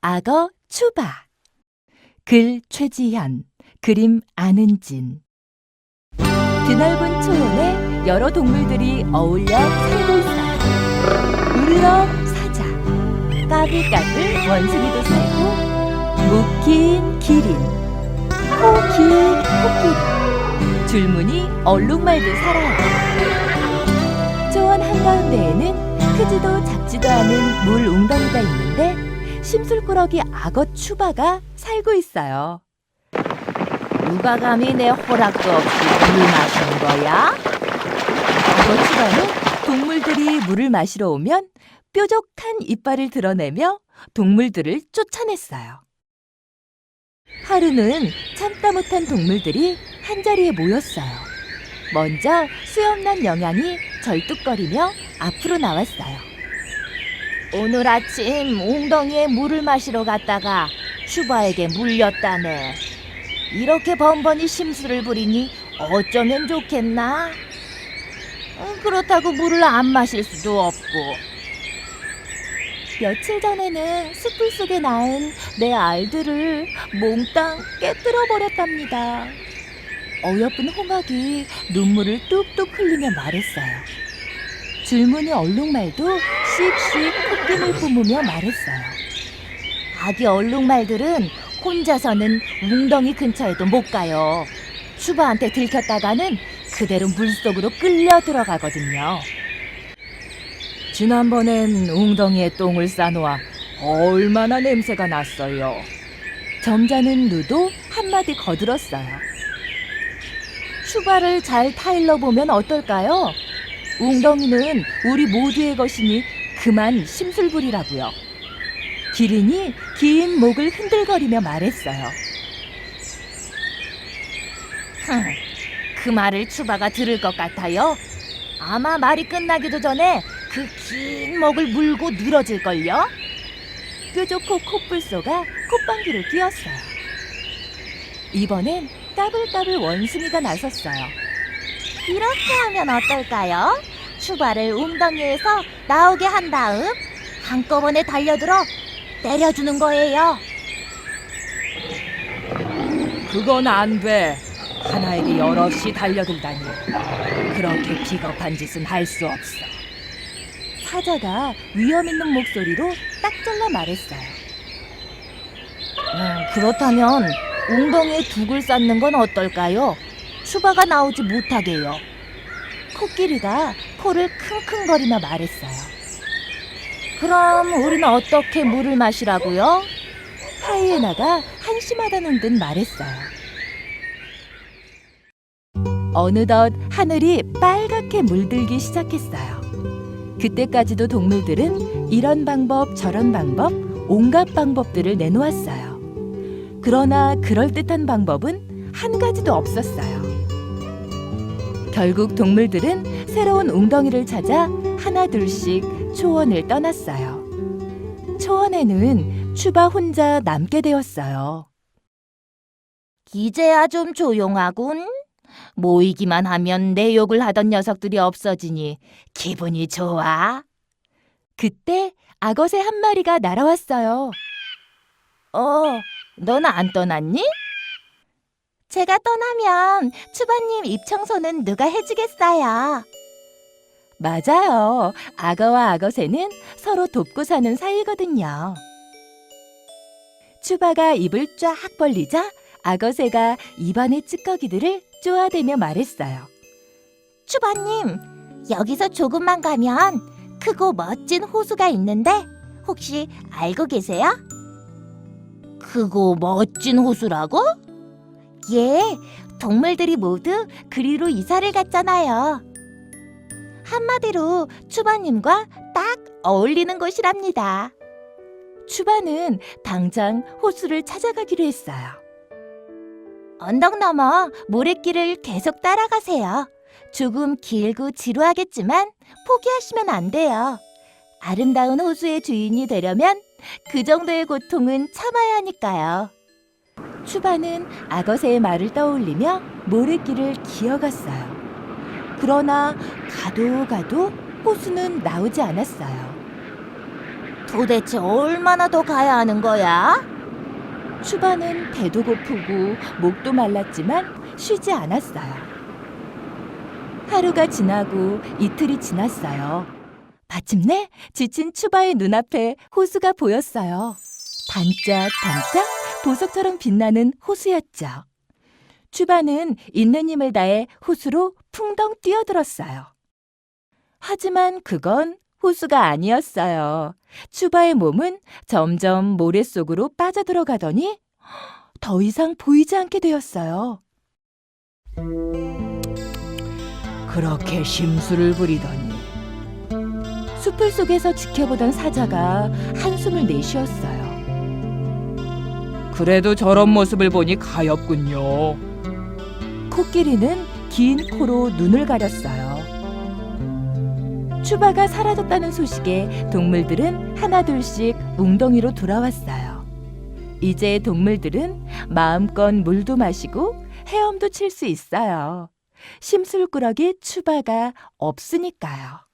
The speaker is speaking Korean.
악어 추바 글 최지현 그림 안은진 드넓은 초원에 여러 동물들이 어울려 살고 있어요. 으르렁 사자, 까불까불 원숭이도 살고 묵힌 기린, 코 긴 코끼리, 줄무늬 얼룩말도 살아요. 초원 한가운데에는 크지도 작지도 않은 물 웅덩이가 있는데 심술꾸러기 악어 추바가 살고 있어요. 누가 감히 내 허락도 없이 물을 마시는 거야? 악어 추바는 동물들이 물을 마시러 오면 뾰족한 이빨을 드러내며 동물들을 쫓아냈어요. 하루는 참다 못한 동물들이 한자리에 모였어요. 먼저 수염난 영양이 절뚝거리며 앞으로 나왔어요. 오늘 아침 웅덩이에 물을 마시러 갔다가 슈바에게 물렸다네. 이렇게 번번이 심술을 부리니 어쩌면 좋겠나? 음, 그렇다고 물을 안 마실 수도 없고. 며칠 전에는 숯불 속에 낳은 내 알들을 몽땅 깨뜨려 버렸답니다. 어여쁜 홍학이 눈물을 뚝뚝 흘리며 말했어요. 줄무늬 얼룩말도 씩씩 콧김을 뿜으며 말했어요. 아기 얼룩말들은 혼자서는 웅덩이 근처에도 못 가요. 슈바한테 들켰다가는 그대로 물속으로 끌려 들어가거든요. 지난번엔 웅덩이에 똥을 싸놓아 얼마나 냄새가 났어요. 점잖은 누도 한마디 거들었어요. 슈바를 잘 타일러 보면 어떨까요? 웅덩이는 우리 모두의 것이니 그만 심술 부리라고요. 기린이 긴 목을 흔들거리며 말했어요. 흥, 그 말을 추바가 들을 것 같아요. 아마 말이 끝나기도 전에 그 긴 목을 물고 늘어질걸요? 뾰족코 콧불소가 콧방귀를 뀌었어요. 이번엔 까불까불 원숭이가 나섰어요. 이렇게 하면 어떨까요? 추바를 웅덩이에서 나오게 한 다음 한꺼번에 달려들어 때려주는 거예요. 그건 안 돼. 하나에게 여럿이 달려들다니. 그렇게 비겁한 짓은 할 수 없어. 사자가 위험 있는 목소리로 딱 잘라 말했어요. 음, 그렇다면 웅덩이에 둑을 쌓는 건 어떨까요? 추바가 나오지 못하게요. 코끼리가 코를 킁킁거리며 말했어요. 그럼 우리는 어떻게 물을 마시라고요? 하이에나가 한심하다는 듯 말했어요. 어느덧 하늘이 빨갛게 물들기 시작했어요. 그때까지도 동물들은 이런 방법 저런 방법 온갖 방법들을 내놓았어요. 그러나 그럴듯한 방법은 한 가지도 없었어요. 결국 동물들은 새로운 웅덩이를 찾아 하나둘씩 초원을 떠났어요. 초원에는 추바 혼자 남게 되었어요. 이제야 좀 조용하군. 모이기만 하면 내 욕을 하던 녀석들이 없어지니 기분이 좋아. 그때 악어새 한 마리가 날아왔어요. 어, 넌 안 떠났니? 제가 떠나면 추바님 입 청소는 누가 해주겠어요? 맞아요. 악어와 악어새는 서로 돕고 사는 사이거든요. 추바가 입을 쫙 벌리자 악어새가 입안의 찌꺼기들을 쪼아대며 말했어요. 추바님, 여기서 조금만 가면 크고 멋진 호수가 있는데 혹시 알고 계세요? 크고 멋진 호수라고? 예, 동물들이 모두 그리로 이사를 갔잖아요. 한마디로 추바님과 딱 어울리는 곳이랍니다. 추바는 당장 호수를 찾아가기로 했어요. 언덕 너머 모래길을 계속 따라가세요. 조금 길고 지루하겠지만 포기하시면 안 돼요. 아름다운 호수의 주인이 되려면 그 정도의 고통은 참아야 하니까요. 추바는 악어새의 말을 떠올리며 모래길을 기어갔어요. 그러나 가도 가도 호수는 나오지 않았어요. 도대체 얼마나 더 가야 하는 거야? 추바는 배도 고프고 목도 말랐지만 쉬지 않았어요. 하루가 지나고 이틀이 지났어요. 마침내 지친 추바의 눈앞에 호수가 보였어요. 반짝반짝 보석처럼 빛나는 호수였죠. 추바는 있는 힘을 다해 호수로 풍덩 뛰어들었어요. 하지만 그건 호수가 아니었어요. 추바의 몸은 점점 모래 속으로 빠져들어가더니 더 이상 보이지 않게 되었어요. 그렇게 심술을 부리더니 숲을 속에서 지켜보던 사자가 한숨을 내쉬었어요. 그래도 저런 모습을 보니 가엾군요. 코끼리는 긴 코로 눈을 가렸어요. 추바가 사라졌다는 소식에 동물들은 하나둘씩 웅덩이로 돌아왔어요. 이제 동물들은 마음껏 물도 마시고 헤엄도 칠 수 있어요. 심술꾸러기 추바가 없으니까요.